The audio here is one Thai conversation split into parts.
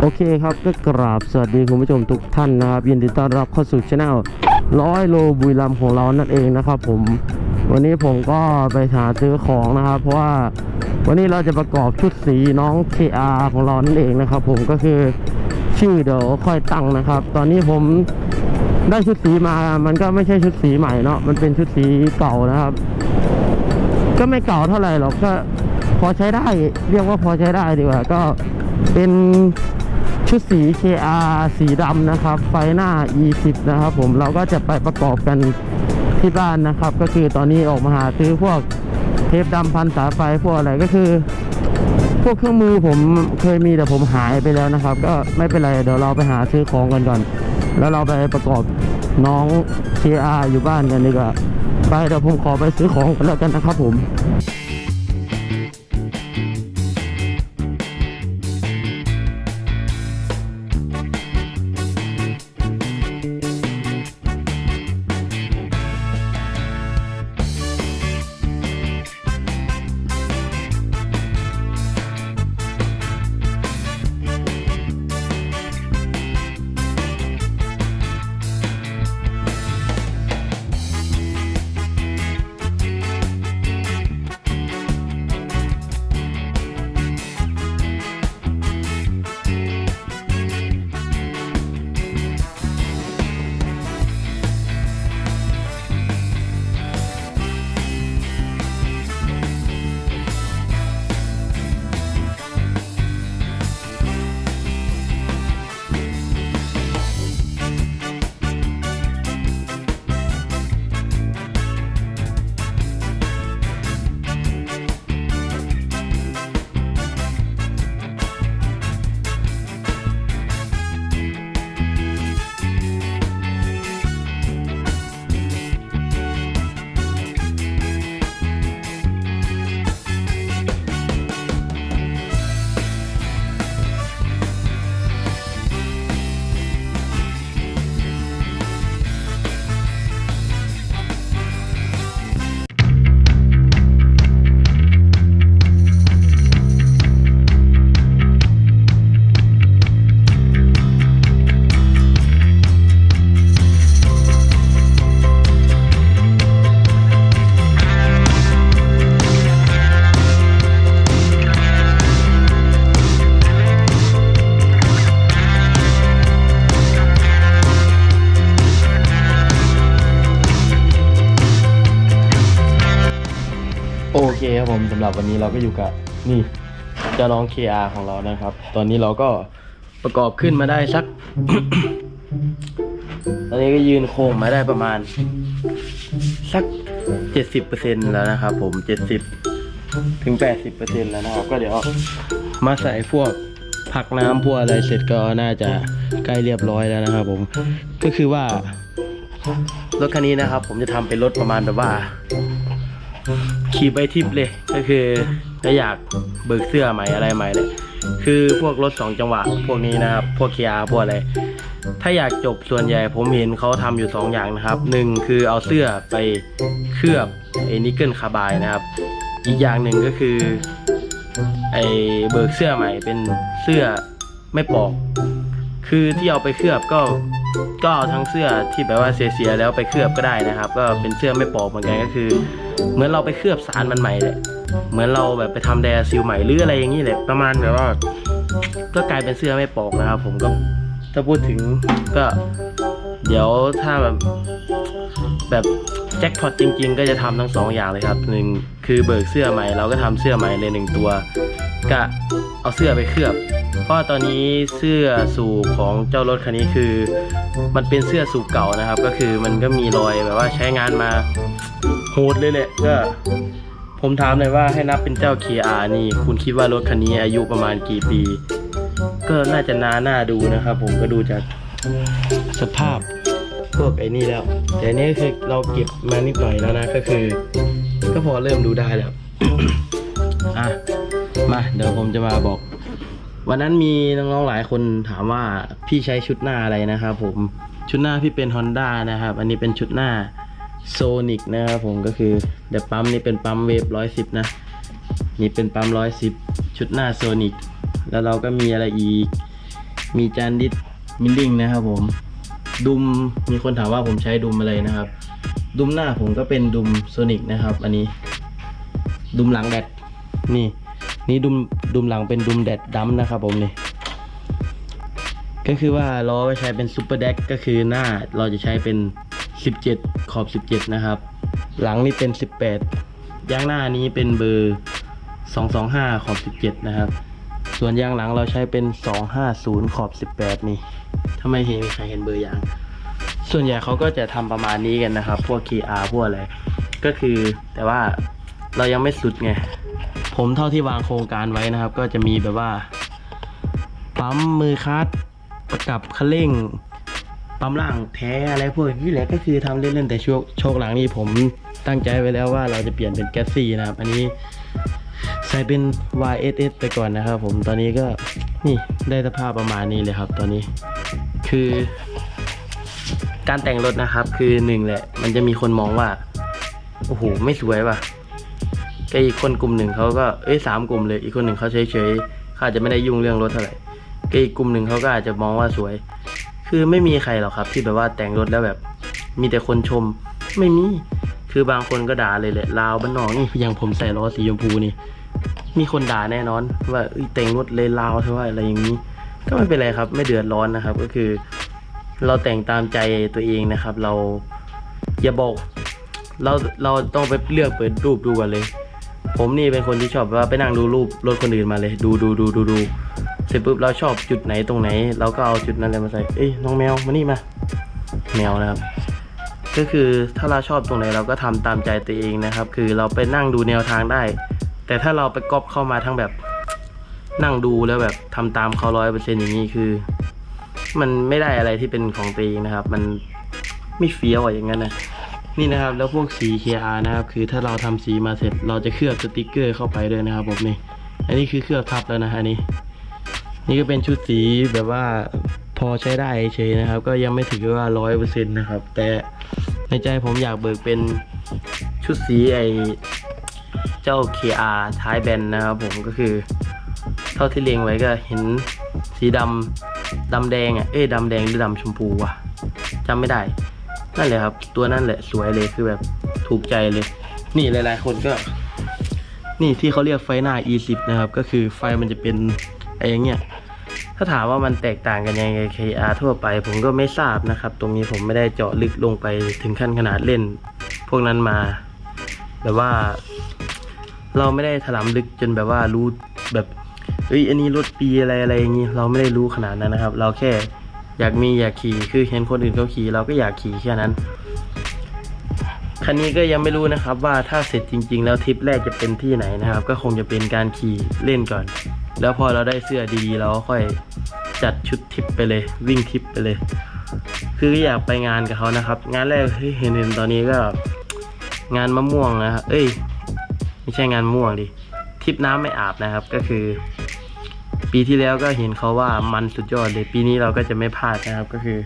โอเคครับก็กราบสวัสดีคุณผู้ชมทุกท่านนะครับ ยินดีต้อนรับเข้าสู่ช anel ร้อยโลบุรีรัมของเรานั่นเองนะครับผม วันนี้ผมก็ไปหาซื้อของนะครับ เพราะว่าวันนี้เราจะประกอบชุดสีน้อง KR ของเรานั่นเองนะครับ ผมก็คือชื่อเดี๋ยวค่อยตั้งนะครับ ตอนนี้ผมได้ชุดสีมา มันก็ไม่ใช่ชุดสีใหม่เนาะมันเป็นชุดสีเก่านะครับ ก็ไม่เก่าเท่าไหร่หรอกก็พอใช้ได้ เรียกว่าพอใช้ได้ดีกว่าก็เป็น ชุดสี KR สีดำนะครับ ไฟหน้า E10 นะครับผมเราก็จะไปประกอบกันที่บ้านนะครับ ก็คือตอนนี้ออกมาหาซื้อพวกเทปดำพันสายไฟพวกอะไรก็คือ พวกเครื่องมือผมเคยมีแต่ผมหายไปแล้วนะครับ ก็ไม่เป็นไรเดี๋ยวเราไปหาซื้อของกันก่อน แล้วเราไปประกอบน้อง KR อยู่บ้านกันดีกว่าไปเดี๋ยวผมขอไปซื้อของกันแล้วกันนะครับผม ผมสำหรับวันนี้เราก็อยู่กับนี่เจ้าน้อง KR ของเรานะครับ ตอนนี้เราก็ประกอบขึ้นมาได้สัก ตอนนี้ก็ยืนโค้งมาได้ประมาณ สักเจ็ดสิบเปอร์เซ็นแล้วนะครับผมเจ็ดสิบถึงแปดสิบเปอร์เซ็นแล้วนะครับ ก็เดี๋ยวมาใส่พวกผักน้ำพวกอะไรเสร็จก็น่าจะใกล้เรียบร้อยแล้วนะครับผม ก็คือว่ารถคันนี้นะครับ ผมจะทำเป็นรถประมาณแบบว่า ขี่ไปทิปเลย ก็คือถ้าอยากเบิกเสื้อใหม่อะไรใหม่เลยคือพวกรถสองจังหวะ พวกนี้นะครับ พวกเคียร์พวกอะไร ถ้าอยากจบส่วนใหญ่ผมเห็นเขาทำอยู่สองอย่างนะครับหนึ่งคือเอาเสื้อไปเคลือบไอ้นิกเกิลคาร์บายนะครับ อีกอย่างหนึ่งก็คือไอ้เบิกเสื้อใหม่เป็นเสื้อไม่ปอก คือที่เอาไปเคลือบก็ ก็เอาทั้งเสื้อที่แบบว่าเสียๆแล้วไปเคลือบก็ได้นะครับ ก็เป็นเสื้อไม่ปอกเหมือนกันก็คือ เหมือนเราไปเคลือบสารมันใหม่เลยเหมือนเราแบบไปทำแดซิลใหม่หรืออะไรอย่างนี้แหละประมาณแบบว่าก็กลายเป็นเสื้อไม่ปอกนะครับ ผมก็ถ้าพูดถึงก็ เดี๋ยวถ้าแบบแบบแจ็คพอตจริง ๆ ก็จะทำทั้งสองอย่างเลยครับหนึ่งคือเบิกเสื้อใหม่เราก็ทำเสื้อใหม่เลยหนึ่งตัว ก็เอาเสื้อไปเคลือบ เพราะตอนนี้เสื้อสูบของเจ้ารถคันนี้คือ มันเป็นเสื้อสูบเก่านะครับ ก็คือมันก็มีรอยแบบว่าใช้งานมาโหดเลยแหละก็ผมถามเลยว่าให้นับเป็นเจ้า KR นี่ คุณคิดว่ารถคันนี้อายุประมาณกี่ปี ก็น่าจะนานน่าดูนะครับ ผมก็ดูจากสภาพพวกไอ้นี่แล้ว แต่อันนี้คือเราเก็บมานิดหน่อยแล้วนะก็คือ ก็พอเริ่มดูได้แล้วอะมาเดี๋ยวผมจะมาบอก วันนั้นมีน้องๆหลายคนถามว่าพี่ใช้ชุดหน้าอะไรนะครับผมชุดหน้าพี่เป็น Honda นะครับ อันนี้เป็นชุดหน้า Sonic นะครับผมก็คือเดี๋ยวปั๊มนี่เป็นปั๊มเวฟร้อยสิบนะนี่เป็นปั๊มร้อยสิบชุดหน้า Sonic แล้วเราก็มีอะไรอีก มีจานดิสมิลลิงนะครับผมดุมมีคนถามว่าผมใช้ดุมอะไรนะครับ ดุมหน้าผมก็เป็นดุมโซนิกนะครับ อันนี้ ดุมหลังแดดนี่ นี่ดุมดุมหลังเป็นดุมแดดดัมนะครับผมนี่ก็คือว่าล้อก็ใช้เป็นซูเปอร์เด็กก็คือหน้าเราจะใช้เป็น 17 ขอบ 17 นะครับ หลังนี่เป็น 18 ยางหน้านี้เป็นเบอร์ 225 ขอบ 17 นะครับ ส่วนยางหลังเราใช้เป็น 250 ขอบ 18 นี่ถ้าไม่เห็นมีใครเห็นเบอร์ยาง ส่วนใหญ่เขาก็จะทำประมาณนี้กันนะครับ พวก KR พวกอะไร ก็คือแต่ว่าเรายังไม่สุดไง ผมเท่าที่วางโครงการไว้นะครับ ก็จะมีแบบว่า ปั๊มมือคัดประกับคันเร่ง ปั๊มล่างแท้อะไรพวกนี้แหละก็คือทำเล่นๆแต่โช่วงโชคหลังนี้ผมตั้งใจไว้แล้วว่าเราจะเปลี่ยนเป็นแก๊สซี่นะครับ อันนี้ใส่เป็น YSS ไปก่อนนะครับ ผมตอนนี้ก็นี่ได้สภาพประมาณนี้เลยครับตอนนี้ คือ การแต่งรถนะครับ คือหนึ่งแหละ มันจะมีคนมองว่า โอ้โห ไม่สวยว่ะ ก็อีกคนกลุ่มหนึ่งเขาก็เอ้ยสามกลุ่มเลย อีกคนหนึ่งเขาเฉยๆเขาอาจจะไม่ได้ยุ่งเรื่องรถเท่าไหร่ก็อีกกลุ่มหนึ่งเขาก็อาจจะมองว่าสวย คือไม่มีใครหรอกครับ ที่แบบว่าแต่งรถแล้วแบบ มีแต่คนชม ไม่มี คือบางคนก็ด่าเลยแหละลาวบ้านนอกนี่อย่างผมใส่ล้อสีชมพูนี่ มีคนด่าแน่นอน ว่าแต่งรถเลยลาวใช่ว่าอะไรอย่างนี้ ก็ไม่เป็นไรครับ ไม่เดือดร้อนนะครับ ก็คือ เราแต่งตามใจตัวเองนะครับ เราอย่าบอกเราเราต้องไปเลือกเปิดรูปดูกันเลย ผมนี่เป็นคนที่ชอบว่าไปนั่งดูรูปรถคนอื่นมาเลย ดูดูดูดูดูเสร็จปุ๊บเราชอบจุดไหนตรงไหน เราก็เอาจุดนั้นเลยมาใส่เอ้ยน้องแมวมานี่มาแมวนะครับ ก็คือถ้าเราชอบตรงไหนเราก็ทำตามใจตัวเองนะครับ คือเราไปนั่งดูแนวทางได้ แต่ถ้าเราไปก๊อปเข้ามาทั้งแบบนั่งดูแล้วแบบทำตามเขาร้อยเปอร์เซ็นต์อย่างนี้คือ มันไม่ได้อะไรที่เป็นของตัวเองนะครับ มันไม่เฟี้ยวอะอย่างนั้นนะ นี่นะครับแล้วพวกสี KR นะครับคือถ้าเราทำสีมาเสร็จ เราจะเคลือบสติกเกอร์เข้าไปด้วยนะครับผมนี่ อันนี้คือเคลือบทับแล้วนะอันนี้ นี่ก็เป็นชุดสีแบบว่าพอใช้ได้เฉยนะครับ ก็ยังไม่ถึงกับว่าร้อยเปอร์เซ็นต์นะครับ แต่ในใจผมอยากเบิกเป็นชุดสีไอเจ้า KR ท้ายแบนนะครับผมก็คือ เท่าที่เรียงไว้ก็เห็นสีดำดำแดงอะเอ้ยดำแดงหรือดำชมพูวะจำไม่ได้ นั่นแหละครับ ตัวนั่นแหละสวยเลยคือแบบถูกใจเลย นี่หลายๆ คนก็ นี่ที่เขาเรียกไฟหน้า E10 นะครับ ก็คือไฟมันจะเป็นไอ้อย่างเงี้ยถ้าถามว่ามันแตกต่างกันยังไง KR ทั่วไป ผมก็ไม่ทราบนะครับ ตรงนี้ผมไม่ได้เจาะลึกลงไปถึงขั้นขนาดเล่น พวกนั้นมาแบบว่า เราไม่ได้ถลำลึกจนแบบว่ารู้แบบเอ้ยอันนี้รถปีอะไรอะไรอย่างงี้เราไม่ได้รู้ขนาดนั้นนะครับ เราแค่ อยากมีอยากขี่คือเห็นคนอื่นเขาขี่เราก็อยากขี่แค่นั้น คันนี้ก็ยังไม่รู้นะครับว่าถ้าเสร็จจริง ๆ แล้วทริปแรกจะเป็นที่ไหนนะครับ ก็คงจะเป็นการขี่เล่นก่อน แล้วพอเราได้เสื้อดีๆเราก็ค่อยจัดชุดทริปไปเลย วิ่งทริปไปเลย คืออยากไปงานกับเขานะครับ งานแรกที่เห็นเห็นตอนนี้ก็ งานมะม่วงนะครับเอ้ยไม่ใช่งานมะม่วงดิทริปน้ำไม่อาบนะครับก็คือ ปีที่แล้วก็เห็นเขาว่ามันสุดยอดเลย ปีนี้เราก็จะไม่พลาดนะครับก็คือ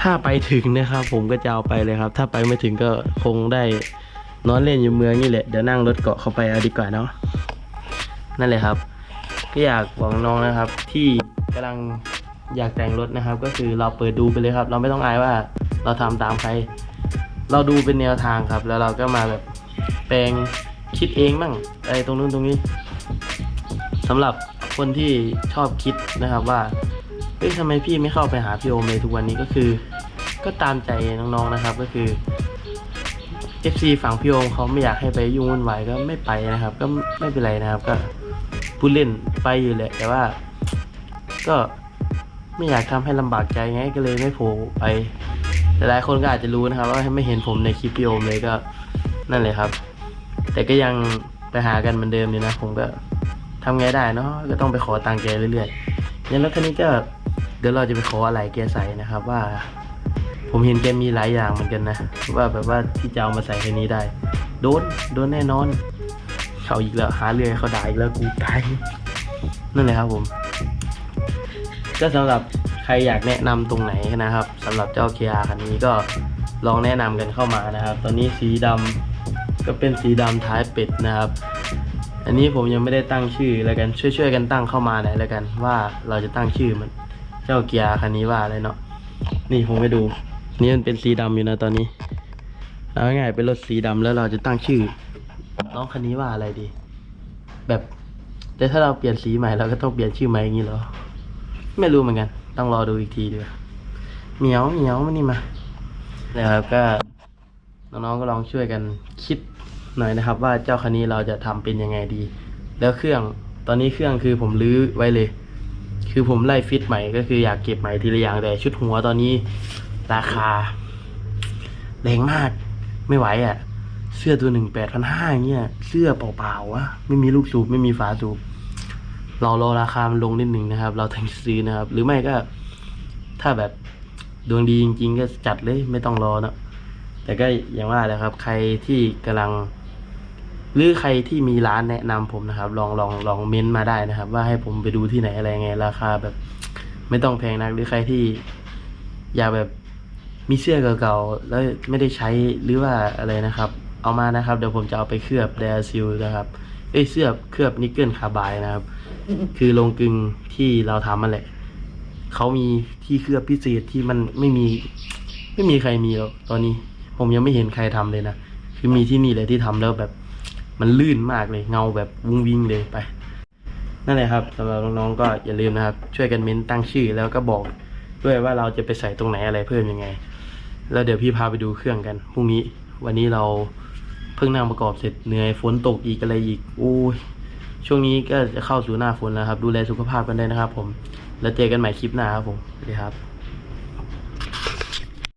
ถ้าไปถึงนะครับ ผมก็จะเอาไปเลยครับ ถ้าไปไม่ถึงก็คงได้นอนเล่นอยู่เมืองนี่แหละเดี๋ยวนั่งรถเกาะเข้าไปเอาดีกว่าเนาะนั่นเลยครับ ก็อยากบอกน้องนะครับ ที่กำลังอยากแต่งรถนะครับ ก็คือเราเปิดดูไปเลยครับ เราไม่ต้องอายว่าเราทำตามใคร เราดูเป็นแนวทางครับ แล้วเราก็มาแบบแปลงคิดเองบ้างอะไรตรงนู้นตรงนี้สำหรับ คนที่ชอบคิดนะครับว่าเฮ้ยทำไมพี่ไม่เข้าไปหาพี่โอมเลยทุกวันนี้ก็คือ ก็ตามใจน้องๆนะครับก็คือ FC ฝั่งพี่โอมเขาไม่อยากให้ไปยุ่งวุ่นวายก็ไม่ไปนะครับ ก็ไม่เป็นไรนะครับ ก็พูดเล่นไปอยู่แหละแต่ว่า ก็ไม่อยากทำให้ลำบากใจไงก็เลยไม่โผล่ไปแต่หลายคนก็อาจจะรู้นะครับ ว่าไม่เห็นผมในคลิปพี่โอมเลยก็นั่นเลยครับ แต่ก็ยังไปหากันเหมือนเดิมอยู่นะ ผมก็ ทำไงได้เนาะก็ต้องไปขอตังค์แกเรื่อยๆอย่างรถคันนี้ก็เดี๋ยวเราจะไปขออะไรแกใส่นะครับว่า ผมเห็นแกมีหลายอย่างเหมือนกันนะ ว่าแบบว่าที่จะเอามาใส่คันนี้ได้ โดนโดนแน่นอนเขาอีกแล้วหาเรื่องให้เขาด่าอีกแล้วกูตายนั่นเลยครับผม ก็สำหรับใครอยากแนะนำตรงไหนนะครับสำหรับเจ้าเคียคันนี้ก็ลองแนะนำกันเข้ามานะครับ ตอนนี้สีดำก็เป็นสีดำท้ายเป็ดนะครับ อันนี้ผมยังไม่ได้ตั้งชื่อแล้วกันช่วยๆกันตั้งเข้ามาหน่อยแล้วกัน ว่าเราจะตั้งชื่อมัน เจ้าเกียร์คันนี้ว่าอะไรเนาะนี่ผมไปดู นี่มันเป็นสีดำอยู่นะตอนนี้เอาง่ายๆเป็นรถสีดำแล้วเราจะตั้งชื่อ น้องคันนี้ว่าอะไรดี แบบ แต่ถ้าเราเปลี่ยนสีใหม่เราก็ต้องเปลี่ยนชื่อใหม่อย่างนี้เหรอไม่รู้เหมือนกัน ต้องรอดูอีกทีดีกว่าเหมียวเหมียวมานี่มานะครับก็น้องๆก็ลองช่วยกันคิด หน่อยนะครับ ว่าเจ้าคันนี้เราจะทำเป็นยังไงดี แล้วเครื่องตอนนี้เครื่องคือผมรื้อไว้เลย คือผมไล่ฟิตใหม่ก็คืออยากเก็บใหม่ทีละอย่างแต่ชุดหัวตอนนี้ราคา แรงมากไม่ไหวอะ่ะ เสื้อตัวหนึ่งแปดพันห้าเงี้ยเสื้อเปล่าๆวะไม่มีลูกสูบไม่มีฝาสูบเรารอราคามันลงนิดหนึ่งนะครับ เราถึงซื้อนะครับ หรือไม่ก็ถ้าแบบดวงดีจริง ๆ ก็จัดเลยไม่ต้องรอนะแต่ก็อย่างว่าแหละครับ ใครที่กำลัง หรือใครที่มีร้านแนะนำผมนะครับ ลองลองลองเม้นต์มาได้นะครับ ว่าให้ผมไปดูที่ไหนอะไรไง ราคาแบบ ไม่ต้องแพงนักหรือใครที่อยากแบบมีเสื้อเก่าๆแล้วไม่ได้ใช้หรือว่าอะไรนะครับ เอามานะครับ เดี๋ยวผมจะเอาไปเคลือบแดซิลนะครับเอ้ยเสื้อเคลือบนิกเกิลคาร์บายนะครับ คือลงกึงที่เราทำมันแหละเขามีที่เคลือบพิเศษที่มันไม่มี ไม่มีใครมีหรอกตอนนี้ ผมยังไม่เห็นใครทำเลยนะคือมีที่นี่เลยที่ทำแล้วแบบ มันลื่นมากเลยเงาแบบวุ้งวิงเลยไป นั่นแหละครับสำหรับน้องๆก็อย่าลืมนะครับ ช่วยกันเม้นตั้งชื่อแล้วก็บอกด้วยว่าเราจะไปใส่ตรงไหนอะไรเพิ่มยังไง แล้วเดี๋ยวพี่พาไปดูเครื่องกันพรุ่งนี้วันนี้เราเพิ่งนั่งประกอบเสร็จเหนื่อยฝนตกอีกอะไรอีกโอ้ยช่วงนี้ก็จะเข้าสู่หน้าฝนแล้วครับ ดูแลสุขภาพกันด้วยนะครับผม แล้วเจอกันใหม่คลิปหน้าครับผมสวัสดีครับ